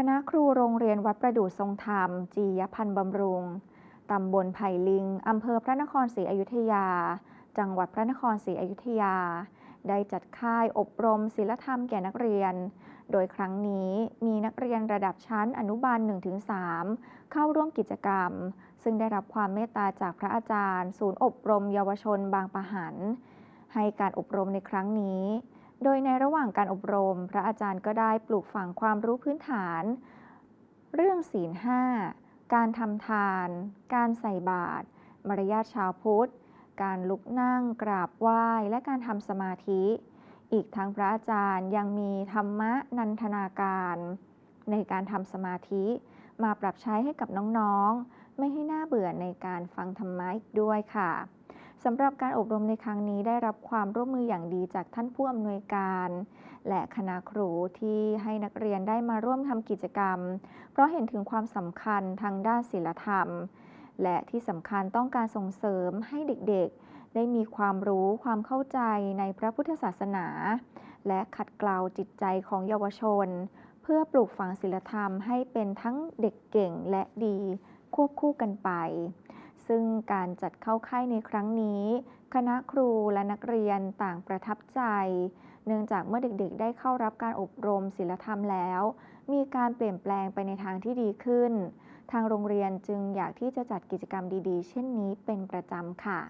คณะครูโรงเรียนวัดประดู่ทรงธรรม จียพันธ์บำรุง ตำบลไผ่ลิง อำเภอพระนครศรีอยุธยา จังหวัดพระนครศรีอยุธยา ได้จัดค่ายอบรมศิลธรรมแก่นักเรียน โดยครั้งนี้มีนักเรียนระดับชั้นอนุบาล 1-3 เข้าร่วมกิจกรรม ซึ่งได้รับความเมตตาจากพระอาจารย์ ศูนย์อบรมเยาวชนบางปะหัน ให้การอบรมในครั้งนี้ โดยในระหว่างการอบรม พระอาจารย์ก็ได้ปลูกฝังความรู้พื้นฐาน เรื่องศีลห้าการทำทาน การใส่บาตรมารยาทชาวพุทธ การลุกนั่งกราบไหว้ และการทำสมาธิ อีกทั้งพระอาจารย์ยังมีธรรมะนันทนาการ ในการทำสมาธิ มาปรับใช้ให้กับน้องๆ ไม่ให้หน่าเบื่อในการฟังธรรมะอีกด้วยค่ะ สำหรับการอบรมในครั้งนี้ได้รับความร่วมมืออย่างดีจากท่านผู้อำนวยการ และคณะครูที่ให้นักเรียนได้มาร่วมทำกิจกรรม เพราะเห็นถึงความสำคัญทางด้านศีลธรรม และที่สำคัญต้องการส่งเสริมให้เด็กๆ ได้มีความรู้ความเข้าใจในพระพุทธศาสนา และขัดเกลาจิตใจของเยาวชน เพื่อปลูกฝังศีลธรรมให้เป็นทั้งเด็กเก่งและดีควบคู่กันไป ซึ่งการจัดเข้าค่ายในครั้งนี้ คณะครูและนักเรียนต่างประทับใจ เนื่องจากเมื่อเด็กๆ ได้เข้ารับการอบรมศิลธรรมแล้ว มีการเปลี่ยนแปลงไปในทางที่ดีขึ้น ทางโรงเรียนจึงอยากที่จะจัดกิจกรรมดีๆ เช่นนี้เป็นประจำค่ะ